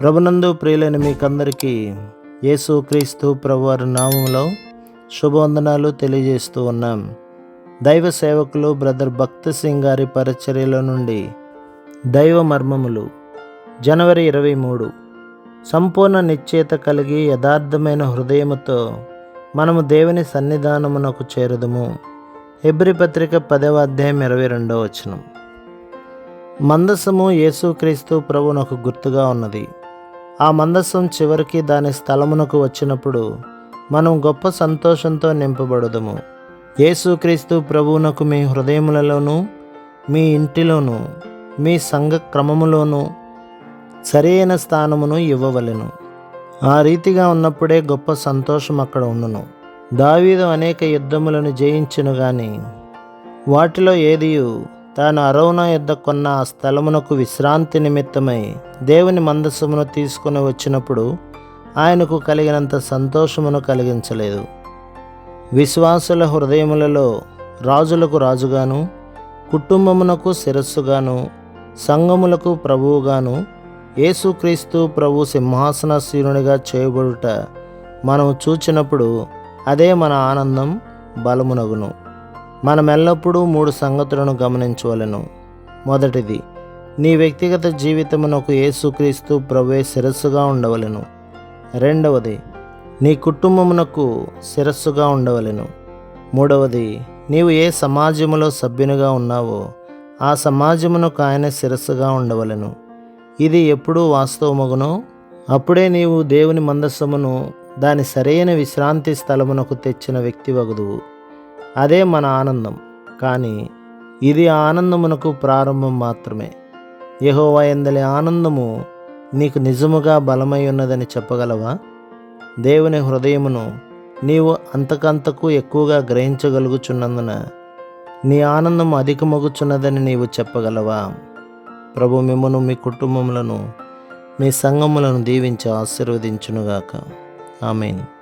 ప్రభునందు ప్రియులైన మీకందరికీ యేసు క్రీస్తు ప్రభువారి నామంలో శుభవందనాలు తెలియజేస్తూ ఉన్నాం. దైవ సేవకులు బ్రదర్ భక్త సింగ్ గారి పరిచర్యల నుండి దైవ మర్మములు జనవరి ఇరవై మూడు. సంపూర్ణ నిశ్చేత కలిగి యథార్థమైన హృదయముతో మనము దేవుని సన్నిధానమునకు చేరుదము. హెబ్రి పత్రిక పదవ అధ్యాయం ఇరవై రెండవ వచనం. మందసము యేసుక్రీస్తు ప్రభునకు గుర్తుగా ఉన్నది. ఆ మందసం చివరికి దాని స్థలమునకు వచ్చినప్పుడు మనం గొప్ప సంతోషంతో నింపబడదుము. యేసుక్రీస్తు ప్రభువునకు మీ హృదయములలోనూ మీ ఇంటిలోనూ మీ సంఘ క్రమములోనూ సరైన స్థానమును ఇవ్వవలెను. ఆ రీతిగా ఉన్నప్పుడే గొప్ప సంతోషం అక్కడ ఉండును. దావీదు అనేక యుద్ధములను జయించును గాని వాటిలో ఏదియు తాను అరౌన యుద్ధ కొన్న ఆ స్థలమునకు విశ్రాంతి నిమిత్తమై దేవుని మందస్సుమును తీసుకుని వచ్చినప్పుడు ఆయనకు కలిగినంత సంతోషమును కలిగించలేదు. విశ్వాసుల హృదయములలో రాజులకు రాజుగాను కుటుంబమునకు శిరస్సుగాను సంఘములకు ప్రభువుగాను యేసుక్రీస్తు ప్రభు సింహాసనశీనునిగా చేయబడుట మనం చూచినప్పుడు అదే మన ఆనందం బలమునగును. మనం ఎల్లప్పుడూ మూడు సంగతులను గమనించవలెను. మొదటిది నీ వ్యక్తిగత జీవితమునకు యేసుక్రీస్తు ప్రభువే శిరస్సుగా ఉండవలెను. రెండవది నీ కుటుంబమునకు శిరస్సుగా ఉండవలెను. మూడవది నీవు ఏ సమాజములో సభ్యునిగా ఉన్నావో ఆ సమాజమునకు ఆయన శిరస్సుగా ఉండవలెను. ఇది ఎప్పుడూ వాస్తవమగునో? అప్పుడే నీవు దేవుని మందస్సమును దాని సరైన విశ్రాంతి స్థలమునకు తెచ్చిన వ్యక్తి వగుదువు అదే మన ఆనందం. కానీ ఇది ఆనందమునకు ప్రారంభం మాత్రమే. యెహోవా ఎందలి ఆనందము నీకు నిజముగా బలమై ఉన్నదని చెప్పగలవా? దేవుని హృదయమును నీవు అంతకంతకు ఎక్కువగా గ్రహించగలుగుచున్నందున నీ ఆనందం అధికమగుచున్నదని నీవు చెప్పగలవా? ప్రభు మిమ్మను మీ కుటుంబములను మీ సంఘములను దీవించి ఆశీర్వదించునుగాక. ఆమెను.